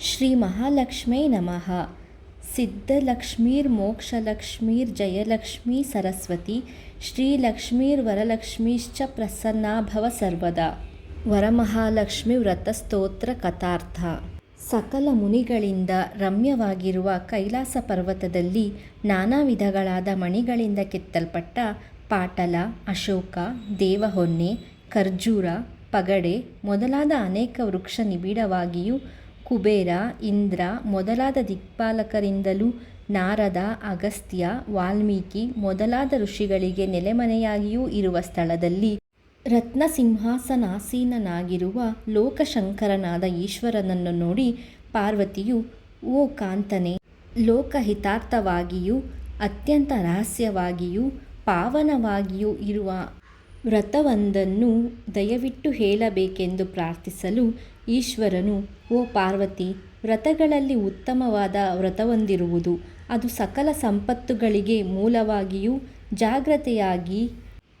ಶ್ರೀ ಮಹಾಲಕ್ಷ್ಮೇ ನಮಃ. ಸಿದ್ಧಲಕ್ಷ್ಮೀರ್ ಮೋಕ್ಷಲಕ್ಷ್ಮೀರ್ ಜಯಲಕ್ಷ್ಮೀ ಸರಸ್ವತಿ ಶ್ರೀಲಕ್ಷ್ಮೀರ್ ವರಲಕ್ಷ್ಮೀಶ್ಚ ಪ್ರಸನ್ನಾಭವ ಸರ್ವದಾ. ವರಮಹಾಲಕ್ಷ್ಮಿ ವ್ರತಸ್ತೋತ್ರ ಕಥಾರ್ಥ. ಸಕಲ ಮುನಿಗಳಿಂದ ರಮ್ಯವಾಗಿರುವ ಕೈಲಾಸ ಪರ್ವತದಲ್ಲಿ ನಾನಾ ವಿಧಗಳಾದ ಮಣಿಗಳಿಂದ ಕೆತ್ತಲ್ಪಟ್ಟ ಪಾಟಲ, ಅಶೋಕ, ದೇವಹೊನ್ನೆ, ಖರ್ಜೂರ, ಪಗಡೆ ಮೊದಲಾದ ಅನೇಕ ವೃಕ್ಷ ನಿಬಿಡವಾಗಿಯೂ ಕುಬೇರ, ಇಂದ್ರ, ಮೊದಲಾದ ದಿಕ್ಪಾಲಕರಿಂದಲೂ ನಾರದ, ಅಗಸ್ತ್ಯ, ವಾಲ್ಮೀಕಿ ಮೊದಲಾದ ಋಷಿಗಳಿಗೆ ನೆಲೆಮನೆಯಾಗಿಯೂ ಇರುವ ಸ್ಥಳದಲ್ಲಿ ರತ್ನಸಿಂಹಾಸನಾಸೀನನಾಗಿರುವ ಲೋಕಶಂಕರನಾದ ಈಶ್ವರನನ್ನು ನೋಡಿ ಪಾರ್ವತಿಯು, ಓ ಕಾಂತನೆ, ಲೋಕಹಿತಾರ್ಥವಾಗಿಯೂ, ಅತ್ಯಂತ ರಹಸ್ಯವಾಗಿಯೂ, ಪಾವನವಾಗಿಯೂ ಇರುವ ವ್ರತವೊಂದನ್ನು ದಯವಿಟ್ಟು ಹೇಳಬೇಕೆಂದು ಪ್ರಾರ್ಥಿಸಲು ಈಶ್ವರನು, ಓ ಪಾರ್ವತಿ, ವ್ರತಗಳಲ್ಲಿ ಉತ್ತಮವಾದ ವ್ರತವೊಂದಿರುವುದು, ಅದು ಸಕಲ ಸಂಪತ್ತುಗಳಿಗೆ ಮೂಲವಾಗಿಯೂ ಜಾಗ್ರತೆಯಾಗಿ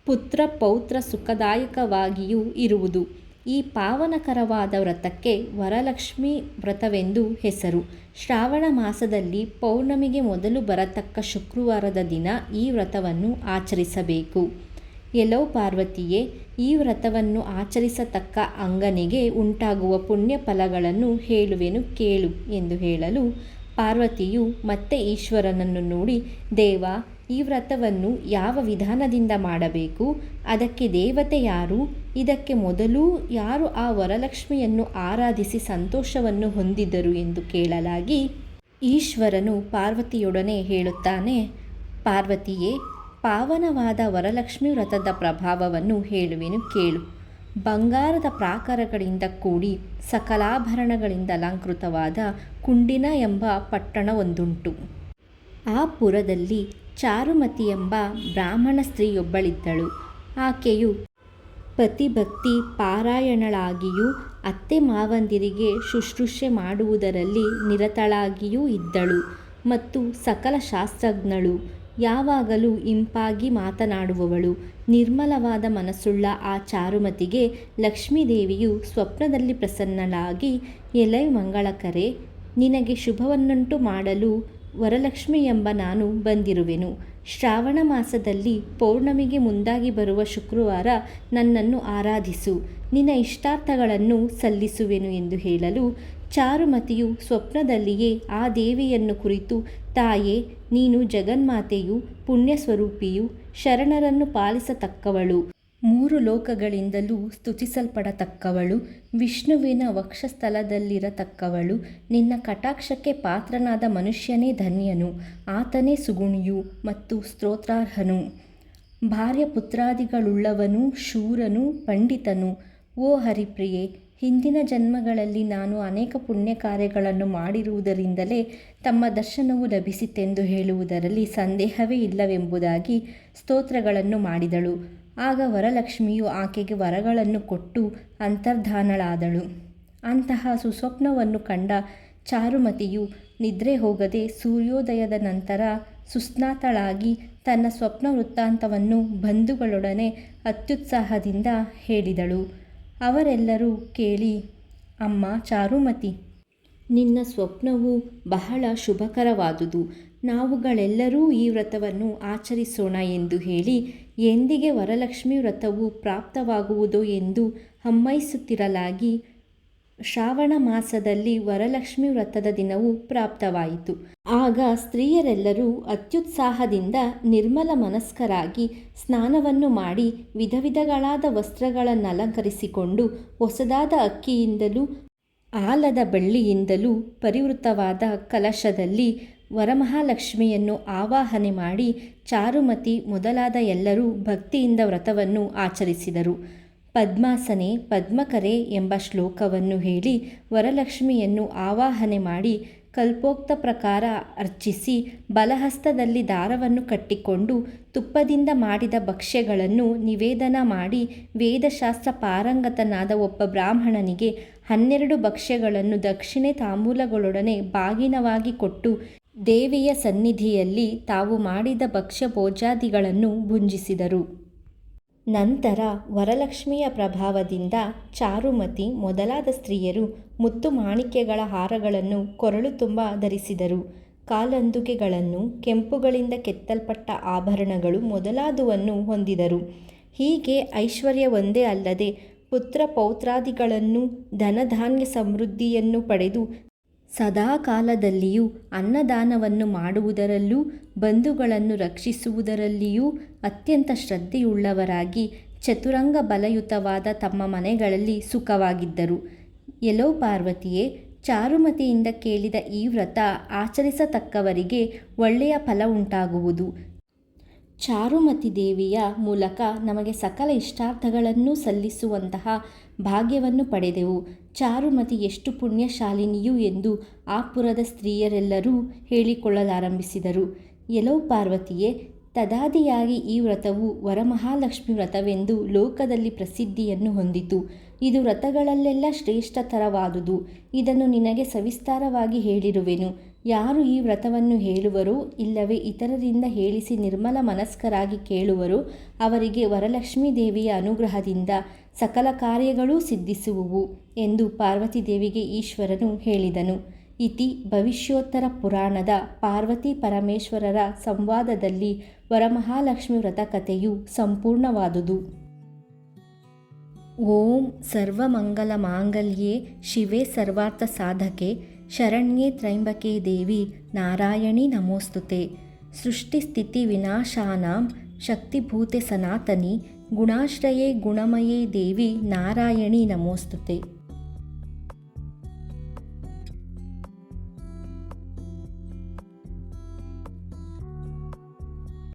ಪುತ್ರ ಪೌತ್ರ ಸುಖದಾಯಕವಾಗಿಯೂ ಇರುವುದು. ಈ ಪಾವನಕರವಾದ ವ್ರತಕ್ಕೆ ವರಲಕ್ಷ್ಮಿ ವ್ರತವೆಂದು ಹೆಸರು. ಶ್ರಾವಣ ಮಾಸದಲ್ಲಿ ಪೌರ್ಣಮಿಗೆ ಮೊದಲು ಬರತಕ್ಕ ಶುಕ್ರವಾರದ ದಿನ ಈ ವ್ರತವನ್ನು ಆಚರಿಸಬೇಕು. ಎಲೋ ಪಾರ್ವತಿಯೇ, ಈ ವ್ರತವನ್ನು ಆಚರಿಸತಕ್ಕ ಅಂಗನಿಗೆ ಉಂಟಾಗುವ ಪುಣ್ಯ ಫಲಗಳನ್ನು ಹೇಳುವೆನು ಕೇಳು ಎಂದು ಹೇಳಲು ಪಾರ್ವತಿಯು ಮತ್ತೆ ಈಶ್ವರನನ್ನು ನೋಡಿ, ದೇವ, ಈ ವ್ರತವನ್ನು ಯಾವ ವಿಧಾನದಿಂದ ಮಾಡಬೇಕು? ಅದಕ್ಕೆ ದೇವತೆ ಯಾರು? ಇದಕ್ಕೆ ಮೊದಲೂ ಯಾರು ಆ ವರಲಕ್ಷ್ಮಿಯನ್ನು ಆರಾಧಿಸಿ ಸಂತೋಷವನ್ನು ಹೊಂದಿದರು ಎಂದು ಕೇಳಲಾಗಿ ಈಶ್ವರನು ಪಾರ್ವತಿಯೊಡನೆ ಹೇಳುತ್ತಾನೆ, ಪಾರ್ವತಿಯೇ ಪಾವನವಾದ ವರಲಕ್ಷ್ಮಿ ವ್ರತದ ಪ್ರಭಾವವನ್ನು ಹೇಳುವೆನು ಕೇಳು. ಬಂಗಾರದ ಪ್ರಾಕಾರಗಳಿಂದ ಕೂಡಿ ಸಕಲಾಭರಣಗಳಿಂದ ಅಲಂಕೃತವಾದ ಕುಂಡಿನ ಎಂಬ ಪಟ್ಟಣವೊಂದುಂಟು. ಆ ಪುರದಲ್ಲಿ ಚಾರುಮತಿ ಎಂಬ ಬ್ರಾಹ್ಮಣ ಸ್ತ್ರೀಯೊಬ್ಬಳಿದ್ದಳು. ಆಕೆಯು ಪತಿಭಕ್ತಿ ಪಾರಾಯಣಳಾಗಿಯೂ ಅತ್ತೆ ಮಾವಂದಿರಿಗೆ ಶುಶ್ರೂಷೆ ಮಾಡುವುದರಲ್ಲಿ ನಿರತಳಾಗಿಯೂ ಇದ್ದಳು ಮತ್ತು ಸಕಲ ಶಾಸ್ತ್ರಜ್ಞಳು ಯಾವಾಗಲೂ ಇಂಪಾಗಿ ಮಾತನಾಡುವವಳು. ನಿರ್ಮಲವಾದ ಮನಸ್ಸುಳ್ಳ ಆ ಚಾರುಮತಿಗೆ ಲಕ್ಷ್ಮೀದೇವಿಯು ಸ್ವಪ್ನದಲ್ಲಿ ಪ್ರಸನ್ನಳಾಗಿ, ಎಲೈ ಮಂಗಳಕರೆ, ನಿನಗೆ ಶುಭವನ್ನುಂಟು ಮಾಡಲು ವರಲಕ್ಷ್ಮಿ ಎಂಬ ನಾನು ಬಂದಿರುವೆನು. ಶ್ರಾವಣ ಮಾಸದಲ್ಲಿ ಪೌರ್ಣಮಿಗೆ ಮುಂದಾಗಿ ಬರುವ ಶುಕ್ರವಾರ ನನ್ನನ್ನು ಆರಾಧಿಸು. ನಿನ್ನ ಇಷ್ಟಾರ್ಥಗಳನ್ನು ಸಲ್ಲಿಸುವೆನು ಎಂದು ಹೇಳಲು ಚಾರುಮತಿಯು ಸ್ವಪ್ನದಲ್ಲಿಯೇ ಆ ದೇವಿಯನ್ನು ಕುರಿತು, ತಾಯೇ, ನೀನು ಜಗನ್ಮಾತೆಯು, ಪುಣ್ಯಸ್ವರೂಪಿಯು, ಶರಣರನ್ನು ಪಾಲಿಸತಕ್ಕವಳು. ಮೂರು ಲೋಕಗಳಿಂದಲೂ ಸ್ತುತಿಸಲ್ಪಡತಕ್ಕವಳು. ವಿಷ್ಣುವಿನ ವಕ್ಷಸ್ಥಲದಲ್ಲಿರತಕ್ಕವಳು ನಿನ್ನ ಕಟಾಕ್ಷಕ್ಕೆ ಪಾತ್ರನಾದ ಮನುಷ್ಯನೇ ಧನ್ಯನು. ಆತನೇ ಸುಗುಣಿಯು ಮತ್ತು ಸ್ತೋತ್ರಾರ್ಹನು. ಭಾರ್ಯ ಪುತ್ರಾದಿಗಳುಳ್ಳವನು ಶೂರನು ಪಂಡಿತನು. ಓ ಹರಿಪ್ರಿಯೆ ಹಿಂದಿನ ಜನ್ಮಗಳಲ್ಲಿ ನಾನು ಅನೇಕ ಪುಣ್ಯ ಕಾರ್ಯಗಳನ್ನು ಮಾಡಿರುವುದರಿಂದಲೇ ತಮ್ಮ ದರ್ಶನವು ಲಭಿಸಿತೆಂದು ಹೇಳುವುದರಲ್ಲಿ ಸಂದೇಹವೇ ಇಲ್ಲವೆಂಬುದಾಗಿ ಸ್ತೋತ್ರಗಳನ್ನು ಮಾಡಿದಳು. ಆಗ ವರಲಕ್ಷ್ಮಿಯು ಆಕೆಗೆ ವರಗಳನ್ನು ಕೊಟ್ಟು ಅಂತರ್ಧಾನಳಾದಳು. ಅಂತಹ ಸುಸ್ವಪ್ನವನ್ನು ಕಂಡ ಚಾರುಮತಿಯು ನಿದ್ರೆ ಹೋಗದೆ ಸೂರ್ಯೋದಯದ ನಂತರ ಸುಸ್ನಾತಳಾಗಿ ತನ್ನ ಸ್ವಪ್ನ ವೃತ್ತಾಂತವನ್ನು ಬಂಧುಗಳೊಡನೆ ಅತ್ಯುತ್ಸಾಹದಿಂದ ಹೇಳಿದಳು. ಅವರೆಲ್ಲರೂ ಕೇಳಿ, ಅಮ್ಮ ಚಾರುಮತಿ, ನಿನ್ನ ಸ್ವಪ್ನವು ಬಹಳ ಶುಭಕರವಾದುದು. ನಾವುಗಳೆಲ್ಲರೂ ಈ ವ್ರತವನ್ನು ಆಚರಿಸೋಣ ಎಂದು ಹೇಳಿ, ಎಂದಿಗೆ ವರಲಕ್ಷ್ಮಿ ವ್ರತವು ಪ್ರಾಪ್ತವಾಗುವುದೋ ಎಂದು ಹಮ್ಮೈಸುತ್ತಿರಲಾಗಿ ಶ್ರಾವಣ ಮಾಸದಲ್ಲಿ ವರಲಕ್ಷ್ಮಿ ವ್ರತದ ದಿನವು ಪ್ರಾಪ್ತವಾಯಿತು. ಆಗ ಸ್ತ್ರೀಯರೆಲ್ಲರೂ ಅತ್ಯುತ್ಸಾಹದಿಂದ ನಿರ್ಮಲ ಮನಸ್ಕರಾಗಿ ಸ್ನಾನವನ್ನು ಮಾಡಿ ವಿಧ ವಿಧಗಳಾದ ವಸ್ತ್ರಗಳನ್ನು ಅಲಂಕರಿಸಿಕೊಂಡು ಹೊಸದಾದ ಅಕ್ಕಿಯಿಂದಲೂ ಆಲದ ಬಳ್ಳಿಯಿಂದಲೂ ಪರಿವೃತವಾದ ಕಲಶದಲ್ಲಿ ವರಮಹಾಲಕ್ಷ್ಮಿಯನ್ನು ಆವಾಹನೆ ಮಾಡಿ ಚಾರುಮತಿ ಮೊದಲಾದ ಎಲ್ಲರೂ ಭಕ್ತಿಯಿಂದ ವ್ರತವನ್ನು ಆಚರಿಸಿದರು. ಪದ್ಮಾಸನೆ, ಪದ್ಮಕರೆ ಎಂಬ ಶ್ಲೋಕವನ್ನು ಹೇಳಿ ವರಲಕ್ಷ್ಮಿಯನ್ನು ಆವಾಹನೆ ಮಾಡಿ ಕಲ್ಪೋಕ್ತ ಪ್ರಕಾರ ಅರ್ಚಿಸಿ ಬಲಹಸ್ತದಲ್ಲಿ ದಾರವನ್ನು ಕಟ್ಟಿಕೊಂಡು ತುಪ್ಪದಿಂದ ಮಾಡಿದ ಭಕ್ಷ್ಯಗಳನ್ನು ನಿವೇದನ ಮಾಡಿ ವೇದಶಾಸ್ತ್ರ ಪಾರಂಗತನಾದ ಒಬ್ಬ ಬ್ರಾಹ್ಮಣನಿಗೆ ಹನ್ನೆರಡು ಭಕ್ಷ್ಯಗಳನ್ನು ದಕ್ಷಿಣೆ ತಾಂಬೂಲಗಳೊಡನೆ ಬಾಗಿನವಾಗಿ ಕೊಟ್ಟು ದೇವಿಯ ಸನ್ನಿಧಿಯಲ್ಲಿ ತಾವು ಮಾಡಿದ ಭಕ್ಷ್ಯ ಭೋಜಾದಿಗಳನ್ನು ಭುಂಜಿಸಿದರು. ನಂತರ ವರಲಕ್ಷ್ಮಿಯ ಪ್ರಭಾವದಿಂದ ಚಾರುಮತಿ ಮೊದಲಾದ ಸ್ತ್ರೀಯರು ಮುತ್ತು ಮಾಣಿಕ್ಯಗಳ ಹಾರಗಳನ್ನು ಕೊರಳು ತುಂಬ ಧರಿಸಿದರು. ಕಾಲಂದುಕೆಗಳನ್ನು ಕೆಂಪುಗಳಿಂದ ಕೆತ್ತಲ್ಪಟ್ಟ ಆಭರಣಗಳು ಮೊದಲಾದುವನ್ನು ಹೊಂದಿದರು. ಹೀಗೆ ಐಶ್ವರ್ಯ ಒಂದೇ ಅಲ್ಲದೆ ಪುತ್ರ ಪೌತ್ರಾದಿಗಳನ್ನು ಧನಧಾನ್ಯ ಸಮೃದ್ಧಿಯನ್ನು ಪಡೆದು ಸದಾಕಾಲದಲ್ಲಿಯೂ ಅನ್ನದಾನವನ್ನು ಮಾಡುವುದರಲ್ಲೂ ಬಂಧುಗಳನ್ನು ರಕ್ಷಿಸುವುದರಲ್ಲಿಯೂ ಅತ್ಯಂತ ಶ್ರದ್ಧೆಯುಳ್ಳವರಾಗಿ ಚತುರಂಗ ಬಲಯುತವಾದ ತಮ್ಮ ಮನೆಗಳಲ್ಲಿ ಸುಖವಾಗಿದ್ದರು. ಎಲೋ ಪಾರ್ವತಿಯೇ, ಚಾರುಮತಿಯಿಂದ ಕೇಳಿದ ಈ ವ್ರತ ಆಚರಿಸತಕ್ಕವರಿಗೆ ಒಳ್ಳೆಯ ಫಲ ಉಂಟಾಗುವುದು. ಚಾರುಮತಿ ದೇವಿಯ ಮೂಲಕ ನಮಗೆ ಸಕಲ ಇಷ್ಟಾರ್ಥಗಳನ್ನೂ ಸಲ್ಲಿಸುವಂತಹ ಭಾಗ್ಯವನ್ನು ಪಡೆದೆವು. ಚಾರುಮತಿ ಎಷ್ಟು ಪುಣ್ಯಶಾಲಿನಿಯು ಎಂದು ಆ ಪುರದ ಸ್ತ್ರೀಯರೆಲ್ಲರೂ ಹೇಳಿಕೊಳ್ಳಲಾರಂಭಿಸಿದರು. ಎಲೋ ಪಾರ್ವತಿಯೇ, ತದಾದಿಯಾಗಿ ಈ ವ್ರತವು ವರಮಹಾಲಕ್ಷ್ಮಿ ವ್ರತವೆಂದು ಲೋಕದಲ್ಲಿ ಪ್ರಸಿದ್ಧಿಯನ್ನು ಹೊಂದಿತು. ಇದು ವ್ರತಗಳಲ್ಲೆಲ್ಲ ಶ್ರೇಷ್ಠತರವಾದುದು. ಇದನ್ನು ನಿನಗೆ ಸವಿಸ್ತಾರವಾಗಿ ಹೇಳಿರುವೆನು. ಯಾರು ಈ ವ್ರತವನ್ನು ಹೇಳುವರು? ಇಲ್ಲವೇ ಇತರರಿಂದ ಹೇಳಿಸಿ ನಿರ್ಮಲ ಮನಸ್ಕರಾಗಿ ಕೇಳುವರು. ಅವರಿಗೆ ವರಲಕ್ಷ್ಮೀ ದೇವಿಯ ಅನುಗ್ರಹದಿಂದ ಸಕಲ ಕಾರ್ಯಗಳೂ ಸಿದ್ಧಿಸುವುವು ಎಂದು ಪಾರ್ವತಿ ದೇವಿಗೆ ಈಶ್ವರನು ಹೇಳಿದನು. ಇತಿ ಭವಿಷ್ಯೋತ್ತರ ಪುರಾಣದ ಪಾರ್ವತಿ ಪರಮೇಶ್ವರರ ಸಂವಾದದಲ್ಲಿ ವರಮಹಾಲಕ್ಷ್ಮಿ ವ್ರತ ಕಥೆಯು ಸಂಪೂರ್ಣವಾದುದು. ಓಂ ಸರ್ವಮಂಗಲ ಮಾಂಗಲ್ಯೇ ಶಿವೇ ಸರ್ವಾರ್ಥ ಸಾಧಕೆ. ಶರಣ್ಯೆ ತ್ರೈಂಬಕೆ ದೇವಿ ನಾರಾಯಣಿ ನಮೋಸ್ತುತೆ. ಸೃಷ್ಟಿಸ್ಥಿತಿ ವಿನಾಶಾನಾಂ ಶಕ್ತಿಭೂತೆ ಸನಾತನಿ ಗುಣಾಶ್ರಯೇ ಗುಣಮಯೇ ದೇವಿ ನಾರಾಯಣಿ ನಮೋಸ್ತುತೆ.